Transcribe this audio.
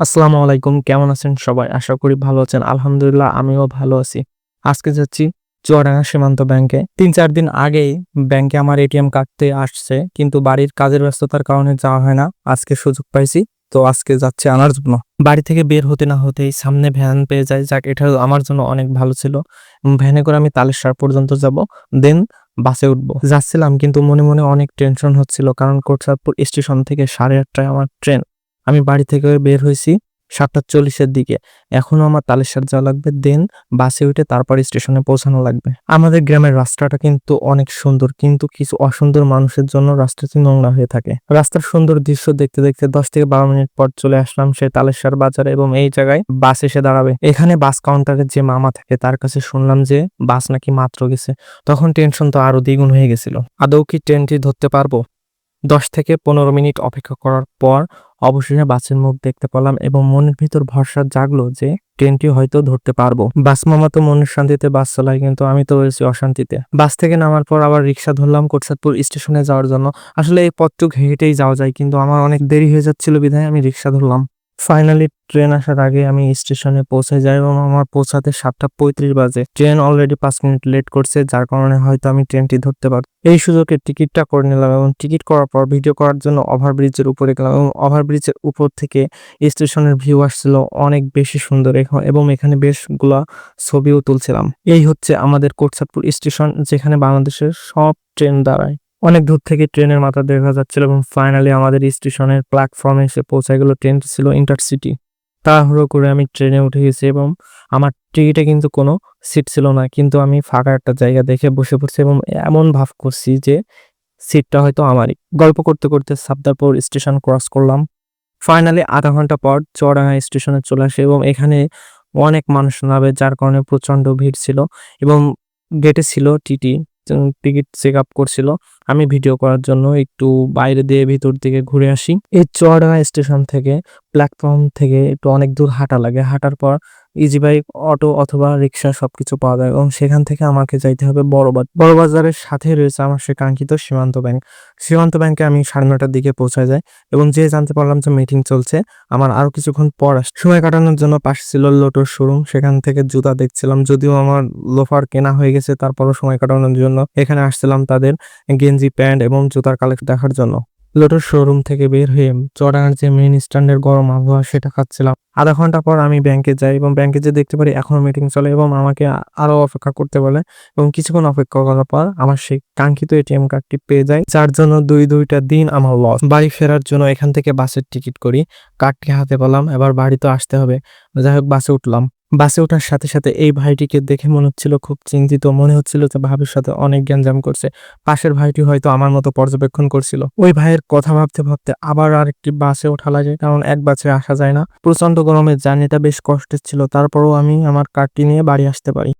আসসালামু আলাইকুম, কেমন আছেন সবাই? আশা করি ভালো আছেন। আলহামদুলিল্লাহ, আমিও ভালো আছি। আজকে যাচ্ছি চুয়াডাঙ্গা সীমান্ত ব্যাংকে। তিন চার দিন আগেই ব্যাংকে আমার এটিএম কাটতে আসছে, কিন্তু বাড়ির কাজের ব্যস্ততার কারণে যাওয়া হয় না। আজকে সুযোগ পাইছি, তো আজকে যাচ্ছে আনার জন্য। বাড়ি থেকে বের হতে না হতেই সামনে ভ্যান পেয়ে যায় যাক, এটা আমার জন্য অনেক ভালো ছিল। ভ্যানে করে আমি তালেশ্বর পর্যন্ত যাব, দেন বাসে উঠবো। যাচ্ছিলাম, কিন্তু মনে মনে অনেক টেনশন হচ্ছিল, কারণ কোটসাদপুর স্টেশন থেকে সাড়ে আটটায় আমার ট্রেন আমি বাড়ি থেকে বের হয়েছি সাতটা চল্লিশের দিকে। এখনও আমার তালেশ্বর যাওয়া লাগবে দেন বাসে উঠে তারপর স্টেশনে পৌঁছানো লাগবে। আমাদের গ্রামের রাস্তাটা কিন্তু অনেক সুন্দর, কিন্তু কিছু অসুন্দর মানুষের জন্য রাস্তাটি নোংরা হয়ে থাকে। রাস্তার সুন্দর দৃশ্য দেখতে দেখতে দশ থেকে বারো মিনিট পর চলে আসলাম সেই তালেশ্বর বাজারে এবং এই জায়গায় বাস এসে দাঁড়াবে। এখানে বাস কাউন্টারে যে মামা থাকে, তার কাছে শুনলাম যে বাস নাকি মাত্র গেছে। তখন টেনশন তো আরও দ্বিগুণ হয়ে গেছিল। আদৌ কি ট্রেনটি ধরতে পারব? দশ থেকে পনেরো মিনিট অপেক্ষা করার পর অবশেষে বাসের মুখ দেখতে পেলাম এবং মনের ভিতর ভরসা জাগলো যে ট্রেনটি হয়তো ধরতে পারব। বাস মামা তো মনের শান্তিতে বাস চালায়, কিন্তু আমি তো রয়েছি অশান্তিতে। বাস থেকে নামার পর আবার রিক্সা ধরলাম কোটসাদপুর স্টেশনে যাওয়ার জন্য। আসলে এই পথটুক হেঁটেই যাওয়া যায়, কিন্তু আমার অনেক দেরি হয়ে যাচ্ছিল বিধায় আমি রিক্সা ধরলাম। ফাইনালি ট্রেন আসার আগে আমি স্টেশনে পৌঁছে যাই এবং আমার পৌঁছাতে সাতটা পঁয়ত্রিশ বাজে। ট্রেন অলরেডি পাঁচ মিনিট লেট করছে, যার কারণে হয়তো আমি ট্রেনটি ধরতে পারব। এই সুযোগে টিকিটটা করে নিলাম এবং টিকিট করার পর ভিডিও করার জন্য ওভারব্রিজের উপরে গেলাম এবং ওভারব্রিজের উপর থেকে স্টেশনের ভিউ আসছিল অনেক বেশি সুন্দর এবং এখানে বেশগুলা ছবিও তুলছিলাম। এই হচ্ছে আমাদের কোটসাদপুর স্টেশন, যেখানে বাংলাদেশের সব ট্রেন দাঁড়ায়। অনেক দূর থেকে ট্রেনের মাথা দেখা যাচ্ছিল এবং ফাইনালি আমাদের স্টেশনের প্ল্যাটফর্মে এসে পৌঁছে গেল ট্রেনটি ছিল ইন্টারসিটি তাড়াহুড়ো করে আমি ট্রেনে উঠে গেছি এবং আমার টিকিটে কিন্তু কোনো সিট ছিল না, কিন্তু আমি ফাঁকা একটা জায়গা দেখে বসে পড়ছি এবং এমন ভাব করছি যে সিটটা হয়তো আমারই। গল্প করতে করতে সাবদারপুর স্টেশন ক্রস করলাম। ফাইনালি আধা ঘণ্টা পর চৌরাঙ্গা স্টেশনে চলে আসে এবং এখানে অনেক মানুষ নামে, যার কারণে প্রচণ্ড ভিড় ছিল এবং গেটে ছিল টিটি। টিকিট চেক আপ করছিল। আমি ভিডিও করার জন্য একটু বাইরে দিয়ে ভিতর দিকে ঘুরে আসি। এই চড়া স্টেশন থেকে, প্ল্যাটফর্ম থেকে একটু অনেক দূর হাঁটা লাগে। হাঁটার পর ইজি বাইক অটো অথবা রিক্সা সবকিছু পাওয়া যায় এবং সেখান থেকে আমাকে যাইতে হবে বড়বাজার। বড়বাজারের সাথে রয়েছে আমার সে কাঙ্ক্ষিত সীমান্ত ব্যাংক সীমান্ত ব্যাংকে আমি সাড়ে নটার দিকে পৌঁছায় যাই এবং যে জানতে পারলাম যে মিটিং চলছে। আমার আরও কিছুক্ষণ পর সময় কাটানোর জন্য পাশে ছিল লোটোর শোরুম সেখান থেকে জুতা দেখছিলাম, যদিও আমার লোফার কেনা হয়ে গেছে, তারপরও সময় কাটানোর জন্য এখানে আসছিলাম তাদের গেঞ্জি, প্যান্ট এবং জুতার কালেকশন দেখার জন্য। লোটোর শোরুম থেকে বের হয়ে চড়াঙ্গার যে মেইন স্ট্যান্ডের গরম আবহাওয়া সেটা খাচ্ছিলাম। আধা ঘণ্টা পর আমি ব্যাংকে যাই এবং ব্যাংকে যে দেখতে পারি এখনও মিটিং চলে এবং আমাকে আ- আরও অপেক্ষা করতে বলে এবং কিছুক্ষণ অপেক্ষা করার পর আমার সেই কাঙ্ক্ষিত এটিএম কার্ডটি পেয়ে যায় যার জন্য দুই দুইটা দিন আমার লস বাড়ি ফেরার জন্য এখান থেকে বাসের টিকিট করি। কার্ডটি হাতে পেলাম, এবার বাড়ি তো আসতে হবে। যাই হোক, বাসে উঠলাম। বাসে ওঠার সাথে সাথে এই ভাইটিকে দেখে মনে হচ্ছিল খুব চিন্তিত। মনে হচ্ছিল যে ভাবির সাথে অনেক গ্যাঞ্জাম করছে। পাশের ভাইটি হয়তো আমার মতো পর্যবেক্ষণ করছিল। ওই ভাইয়ের কথা ভাবতে ভাবতে আবার আরেকটি বাসে ওঠা লাগে, কারণ এক বাসে আসা যায় না। প্রচণ্ড গরমে জার্নিটা বেশ কষ্টের ছিল। তারপরও আমি আমার কার্ডটি নিয়ে বাড়ি আসতে পারি।